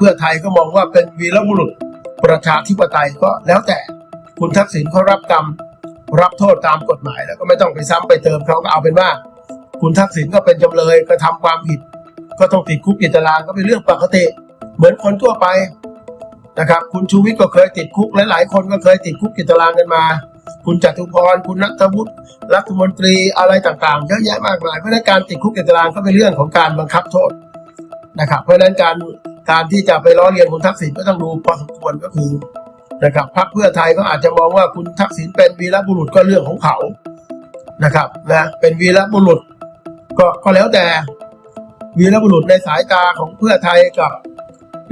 เพื่อไทยก็มองว่าเป็นวีรบุรุษประชาธิปไตยก็แล้วแต่คุณทักษิณเขารับกรรม รับโทษตามกฎหมายแล้วก็ไม่ต้องไปซ้ำไปเติมเขาก็เอาเป็นว่า คุณทักษิณก็เป็นจำเลยกระทำความผิด ก็ต้องติดคุกติดตารางก็เป็นเรื่องปกติ เหมือนคนทั่วไปนะครับ คุณชูวิทย์ก็เคยติดคุกหลายๆคนก็เคยติดคุกติดตารางกันมา คุณจตุพรคุณนัทวุฒิรัฐมนตรีอะไรต่างๆเยอะแยะมากมายเพราะนั้นการติดคุกติดตารางก็เป็นเรื่องของการบังคับโทษนะครับ เพราะนั้นการ การที่จะไปล้อเลียนคุณทักษิณก็ต้องดูพอสมควรก็คือนะครับพรรคเพื่อไทยก็อาจจะมองว่าคุณทักษิณเป็นวีรบุรุษก็เรื่องของเขานะครับนะเป็นวีรบุรุษก็ก็แล้วแต่วีรบุรุษในสายตาของเพื่อไทยกับ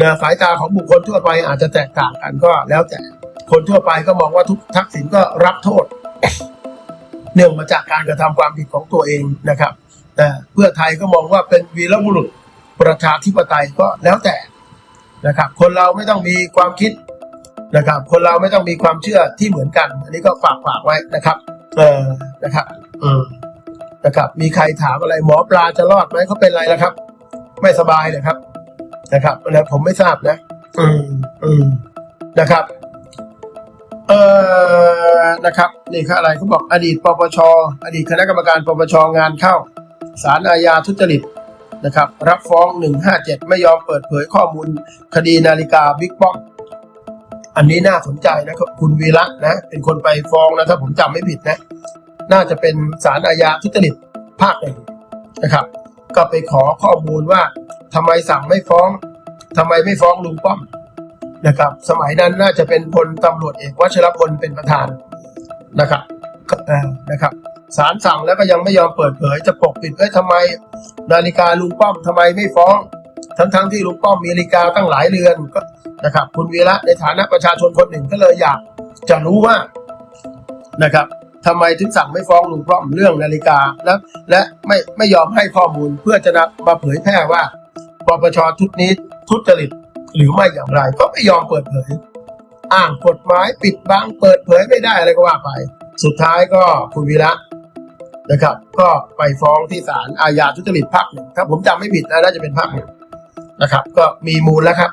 นะสายตาของบุคคลทั่วไปอาจจะแตกต่างกันก็แล้วแต่คนทั่วไปก็มองว่าทุกทักษิณก็รับโทษเนื่องมาจากการกระทำความผิดของตัวเองนะครับแต่เพื่อไทยก็มองว่าเป็นวีรบุรุษประชาธิปไตยก็แล้วแต่ นะครับ คนเราไม่ต้องมีความคิดนะครับ คนเราไม่ต้องมีความเชื่อที่เหมือนกัน อันนี้ก็ฝากฝากไว้นะครับ เออนะครับอืมนะครับ มีใครถามอะไรหมอปลาจะรอดไหมเขาเป็นอะไรแล้วครับ ไม่สบายเลยครับ นะครับนะผมไม่ทราบนะอืมอืมนะครับ เอ่อนะครับ นี่คืออะไรเขาบอกอดีตปปชอดีตคณะกรรมการปปชงานเข้า ศาลอาญาทุจริต นะครับรับฟ้อง 157 ไม่ยอมเปิดเผยข้อมูล คดีนาฬิกาบิ๊กป้อมอันนี้น่าสนใจนะครับคุณวีระนะ เป็นคนไปฟ้องนะถ้าผมจำไม่ผิดนะ น่าจะเป็นศาลอาญาทุจริตภาคหนึ่งนะครับ ก็ไปขอข้อมูลว่าทำไมสั่งไม่ฟ้อง ทำไมไม่ฟ้องลุงป้อมนะครับ สมัยนั้นน่าจะเป็นพลตำรวจเอกวชรพลเป็นประธานนะครับก็อ่อนะครับ ศาลสั่งแล้วก็ยังไม่ยอมเปิดเผยจะปกปิดเอ้ยทำไม นาฬิกาลุงป้อมทำไมไม่ฟ้อง ทั้งๆที่ลุงป้อมมีนาฬิกาตั้งหลายเรือนก็นะครับ คุณวีระในฐานะประชาชนคนหนึ่งก็เลยอยากจะรู้ว่านะครับทำไมถึงสั่งไม่ฟ้องลุงป้อมเรื่องนาฬิกาและและไม่ไม่ยอมให้ข้อมูลเพื่อจะนำมาเผยแพร่ว่าปปชชุดนี้ทุจริตหรือไม่อย่างไร ก็ไม่ยอมเปิดเผยอ้างกฎหมายปิดบังเปิดเผยไม่ได้อะไรก็ว่าไป สุดท้ายก็คุณวีระ นะครับ ก็ไปฟ้องที่ศาลอาญาทุจริตภาคหนึ่งถ้าผมจำไม่ผิดนะน่าจะเป็นภาคหนึ่งนะครับ ก็มีมูลแล้วครับ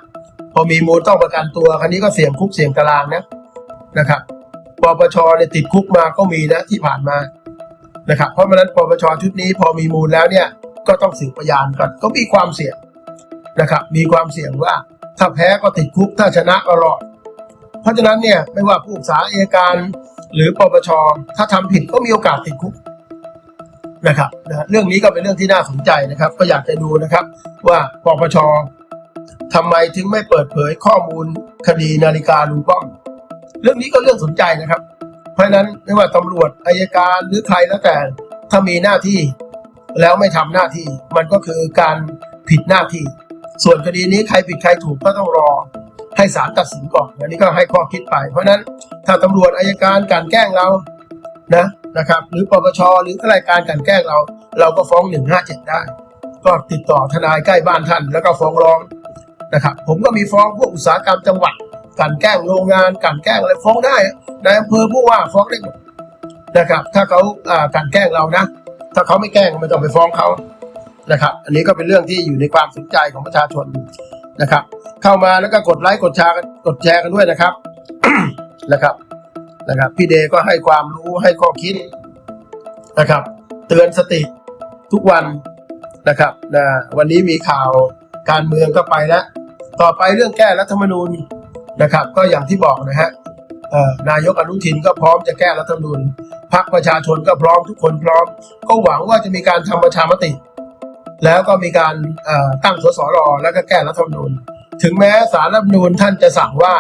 พอมีมูลต้องประกันตัวครั้นี้ก็เสี่ยงคุกเสี่ยงตารางนะนะครับปปชเนี่ยติดคุกมาก็มีนะที่ผ่านมานะครับ เพราะฉะนั้นปปชชุดนี้พอมีมูลแล้วเนี่ยก็ต้องสืบพยานกันก็มีความเสี่ยงนะครับ มีความเสี่ยงว่าถ้าแพ้ก็ติดคุกถ้าชนะก็รอดเพราะฉะนั้นเนี่ยไม่ว่าผู้ศึกษาเอการหรือปปชถ้าทำผิดก็มีโอกาสติดคุก นะครับนะเรื่องนี้ก็เป็นเรื่องที่น่าสนใจนะครับ ก็อยากจะดูนะครับ ว่าปปชทำไมถึงไม่เปิดเผยข้อมูลคดีนาฬิกาลุงป้อม เรื่องนี้ก็เรื่องสนใจนะครับ เพราะฉะนั้นไม่ว่าตำรวจอายการหรือใครแล้วแต่ถ้ามีหน้าที่แล้วไม่ทำหน้าที่ มันก็คือการผิดหน้าที่ ส่วนคดีนี้ใครผิดใครถูกก็ต้องรอให้ศาลตัดสินก่อนอันนี้ก็ให้ข้อคิดไป เพราะฉะนั้นถ้าตำรวจอายการกลันแกล้งเรานะ นะครับ หรือปปชหรือข้ารายการกันแกล้งเรา เราก็ฟ้อง 157 ได้ ก็ติดต่อทนายใกล้บ้านท่าน แล้วก็ฟ้องร้องนะครับ ผมก็มีฟ้องพวกอุตสาหกรรมจังหวัดกันแกล้งโรงงานกันแกล้งอะไรฟ้องได้นายอำเภอผู้ว่าฟ้องได้หมดนะครับ ถ้าเขาอ่ากันแกล้งเรานะ ถ้าเขาไม่แกล้งไม่ต้องไปฟ้องเขานะครับ อันนี้ก็เป็นเรื่องที่อยู่ในความสนใจของประชาชนนะครับ เข้ามาแล้วก็กดไลค์กดแชร์กดแชร์กันด้วยนะครับนะครับ นะครับพี่เดย์ก็ให้ความรู้ให้ข้อคิดนะครับ เตือนสติทุกวันนะครับนะวันนี้มีข่าวการเมืองก็ไปแล้ว ต่อไปเรื่องแก้รัฐธรรมนูญนะครับ ก็อย่างที่บอกนะฮะนายกอนุทินก็พร้อมจะแก้รัฐธรรมนูญพรรคประชาชนก็พร้อมทุกคนพร้อม ก็หวังว่าจะมีการทำประชามติ แล้วก็มีการตั้งสสรแล้วก็แก้รัฐธรรมนูญ ถึงแม้สารรัฐธรรมนูญท่านจะสั่งว่า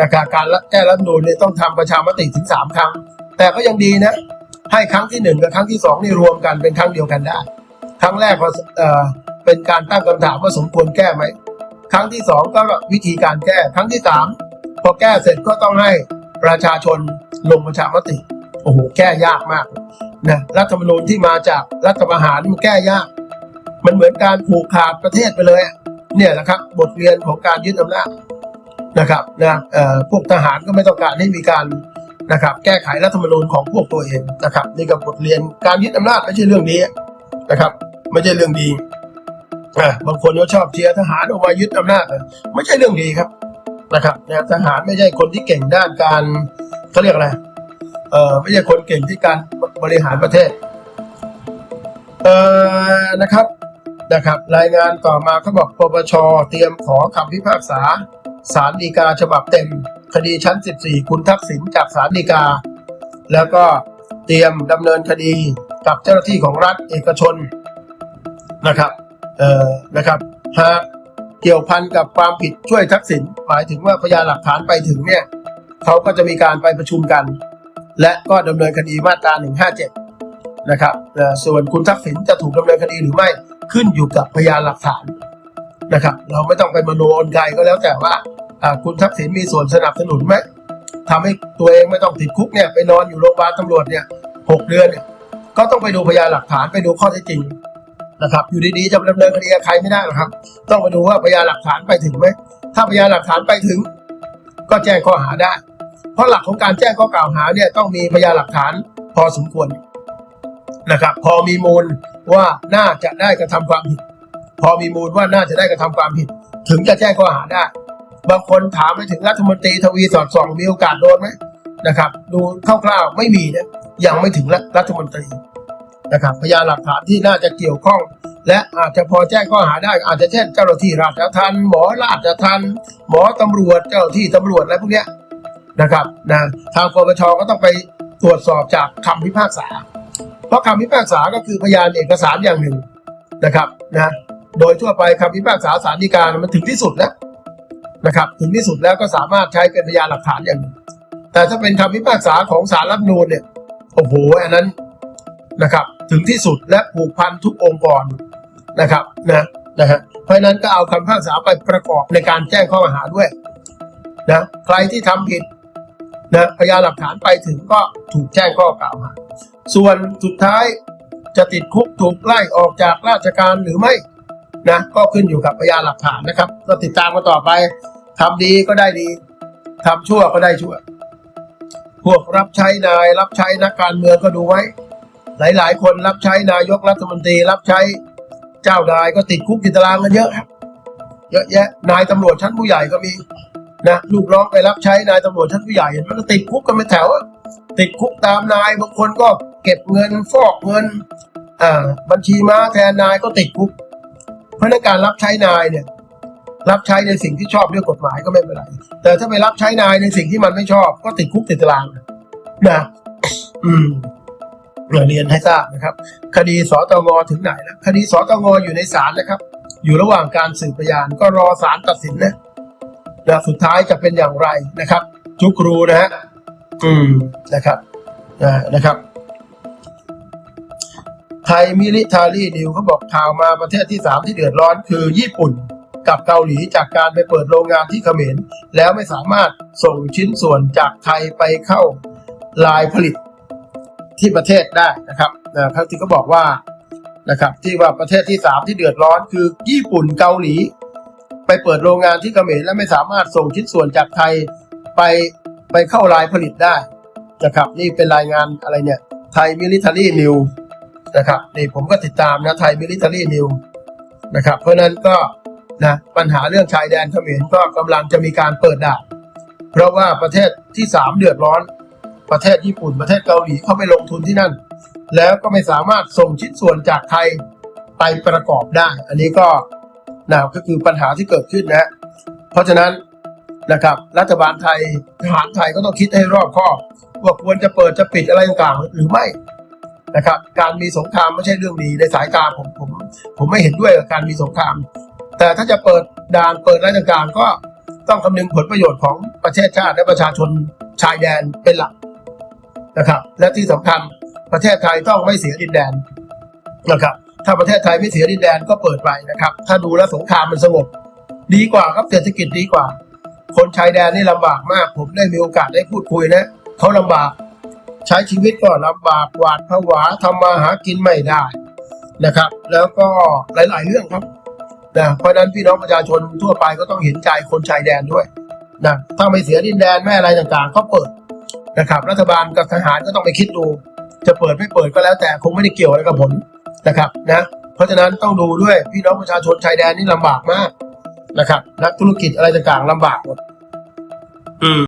นะครับการแก้รัฐมนูญเนี่ยต้องทำประชามติถึงสามครั้ง แต่ก็ยังดีนะ ให้ครั้งที่หนึ่งกับครั้งที่สองนี่รวมกันเป็นครั้งเดียวกันได้ ครั้งแรกก็เอ่อเป็นการตั้งคำถามว่าสมควรแก้ไหม ครั้งที่สองก็วิธีการแก้ ครั้งที่สามพอแก้เสร็จก็ต้องให้ประชาชนลงประชามติ โอ้โห แก้ยากมากนะรัฐธรรมนูญที่มาจากรัฐประหารมันแก้ยาก มันเหมือนการผูกขาดประเทศไปเลย เนี่ยแหละครับ บทเรียนของการยึดอำนาจ นะครับนะเอ่อพวกทหารก็ไม่ต้องการให้มีการนะครับแก้ไขรัฐธรรมนูญของพวกตัวเองนะครับนี่กับบทเรียนการยึดอำนาจไม่ใช่เรื่องนี้นะครับไม่ใช่เรื่องดีอะบางคนก็ชอบเชียร์ทหารออกมายึดอำนาจไม่ใช่เรื่องดีครับนะครับนะทหารไม่ใช่คนที่เก่งด้านการเขาเรียกอะไรเออไม่ใช่คนเก่งที่การบริหารประเทศเออนะครับนะครับ รายงานต่อมาเขาบอกปปชเตรียมขอคำพิพากษา ศาลฎีกาฉบับเต็ม คดีชั้น 14 คุณทักษิณจากศาลฎีกา แล้วก็เตรียมดำเนินคดีกับเจ้าหน้าที่ของรัฐเอกชนนะครับเอ่อนะครับหากเกี่ยวพันกับความผิดช่วยทักษิณหมายถึงว่าพยานหลักฐานไปถึงเนี่ยเขาก็จะมีการไปประชุมกัน และก็ดำเนินคดีมาตรา 157 นะครับส่วนคุณทักษิณจะถูกดำเนินคดีหรือไม่ขึ้นอยู่กับพยานหลักฐานนะครับ เราไม่ต้องไปมโนอนไกลก็แล้วแต่ว่า คุณทักษิณมีส่วนสนับสนุนไหมทำให้ตัวเองไม่ต้องติดคุกเนี่ยไปนอนอยู่โรงพยาบาลตำรวจเนี่ยหกเดือนเนี่ยก็ต้องไปดูพยานหลักฐานไปดูข้อเท็จจริงนะครับอยู่ดีๆจะดำเนินคดีกับใครไม่ได้หรอกครับ ต้องไปดูว่าพยานหลักฐานไปถึงไหมถ้าพยานหลักฐานไปถึง ก็แจ้งข้อหาได้ เพราะหลักของการแจ้งข้อกล่าวหาเนี่ยต้องมีพยานหลักฐานพอสมควรนะครับ พอมีมูลว่าน่าจะได้กระทำความผิด พอมีมูลว่าน่าจะได้กระทำความผิด ถึงจะแจ้งข้อหาได้ บางคนถามไปถึงรัฐมนตรีทวีสอดส่องมีโอกาสโดนไหมนะครับ ดูคร่าวๆไม่มีนะยังไม่ถึงรัฐมนตรีนะครับพยานหลักฐานที่น่าจะเกี่ยวข้อง และอาจจะพอแจ้งข้อหาได้อาจจะเช่นเจ้าหน้าที่ราชทัณฑ์หมอราชทัณฑ์หมอตำรวจเจ้าหน้าที่ตำรวจอะไรพวกเนี้ยนะครับนะทางปปชก็ต้องไปตรวจสอบจากคำพิพากษา เพราะคำพิพากษาก็คือพยานเอกสารอย่างหนึ่งนะครับนะโดยทั่วไปคำพิพากษาศาลฎีกามันถึงที่สุดแล้ว นะครับ ถึงที่สุดแล้วก็สามารถใช้เป็นพยานหลักฐานอย่าง แต่ถ้าเป็นคำพิพากษาของศาลรัฐธรรมนูญเนี่ยโอ้โหอันนั้นนะครับ ถึงที่สุดและผูกพันทุกองค์กรนะครับนะนะฮะเพราะนั้นก็เอาคำพิพากษาไปประกอบในการแจ้งข้อกล่าวหาด้วยนะใครที่ทำผิดนะพยานหลักฐานไปถึงก็ถูกแจ้งข้อกล่าวหาส่วนสุดท้ายจะติดคุกถูกไล่ออกจากราชการหรือไม่นะก็ขึ้นอยู่กับพยานหลักฐานนะครับ ก็ติดตามกันต่อไป ทำดีก็ได้ดีทำชั่วก็ได้ชั่ว พวกรับใช้นาย รับใช้นักการเมืองก็ดูไว้ หลายๆ คนรับใช้นายกรัฐมนตรี รับใช้เจ้านายก็ติดคุกติดตารางกันเยอะครับ เยอะแยะ นายตำรวจชั้นผู้ใหญ่ก็มีนะลูกน้องไปรับใช้นายตำรวจชั้นผู้ใหญ่มันก็ติดคุกกันเป็นแถวติดคุกตามนายบางคนก็เก็บเงินฟอกเงิน อ่า บัญชีม้าแทนนายก็ติดคุกเพราะฉะนั้นการรับใช้นายเนี่ย รับใช้ในสิ่งที่ชอบด้วยกฎหมายก็ไม่เป็นไรแต่ถ้าไปรับใช้นายในสิ่งที่มันไม่ชอบ ก็ติดคุกติดตารางนะอืมเรียนให้ทราบนะครับ คดีสตงถึงไหนแล้วคดีสตงอยู่ในศาลนะครับ อยู่ระหว่างการสืบพยานก็รอศาลตัดสินนะนะสุดท้ายจะเป็นอย่างไรนะครับทุกครูนะฮะอืมนะครับนะนะครับ ไทยมิลิทารีดิวเขาบอกข่าวมาประเทศที่สามที่เดือดร้อนคือญี่ปุ่น กับเกาหลีจากการไปเปิดโรงงานที่เขมร แล้วไม่สามารถส่งชิ้นส่วนจากไทยไปเข้าลายผลิตที่ประเทศได้นะครับนะพักที่เขาบอกว่านะครับที่ว่าประเทศที่สามที่เดือดร้อนคือญี่ปุ่นเกาหลี ไปเปิดโรงงานที่เขมรและไม่สามารถส่งชิ้นส่วนจากไทยไปไปเข้ารายผลิตได้นะครับนี่เป็นรายงานอะไรเนี่ยไทยมิลิเ a อรี่นิวนะครับนี่ผมก็ติดตามนะไทยมิลิเ a อรี่นิวนะครับเพราะนั้นก็ นะปัญหาเรื่องชายแดนเขมรก็กำลังจะมีการเปิดด่านเพราะว่าประเทศที่สามเดือดร้อน ประเทศญี่ปุ่นประเทศเกาหลีเข้าไปลงทุนที่นั่น แล้วก็ไม่สามารถส่งชิ้นส่วนจากไทยไปประกอบได้ อันนี้ก็นะก็คือปัญหาที่เกิดขึ้นนะ เพราะฉะนั้นนะครับรัฐบาลไทยทหารไทยก็ต้องคิดให้รอบคอบว่าควรจะเปิดจะปิดอะไรต่างๆหรือไม่นะครับ การมีสงครามไม่ใช่เรื่องดีในสายตาผมผมผมไม่เห็นด้วยกับการมีสงคราม แต่ถ้าจะเปิดด่านเปิดอะไรต่างๆ ก็ต้องคำนึงผลประโยชน์ของประเทศชาติและประชาชนชายแดนเป็นหลักนะครับ และที่สำคัญประเทศไทยต้องไม่เสียดินแดนนะครับ ถ้าประเทศไทยไม่เสียดินแดนก็เปิดไปนะครับ ถ้าดูแลสงครามมันสงบดีกว่าครับเศรษฐกิจดีกว่า คนชายแดนนี่ลำบากมาก ผมได้มีโอกาสได้พูดคุยนะเขาลำบาก ใช้ชีวิตก็ลำบากหวาดผวาทำมาหากินไม่ได้นะครับ แล้วก็หลาย ๆ เรื่องครับ นะเพราะนั้นพี่น้องประชาชนทั่วไปก็ต้องเห็นใจคนชายแดนด้วยนะถ้าไม่เสียดินแดนแม่อะไรต่างๆ ก็เปิดนะครับ รัฐบาลกับทหารก็ต้องไปคิดดู จะเปิดไม่เปิดก็แล้วแต่คงไม่ได้เกี่ยวอะไรกับผลนะครับนะเพราะฉะนั้นต้องดูด้วยพี่น้องประชาชนชายแดนนี่ลำบากมากนะครับ นักธุรกิจอะไรต่างๆลำบากหมดอืม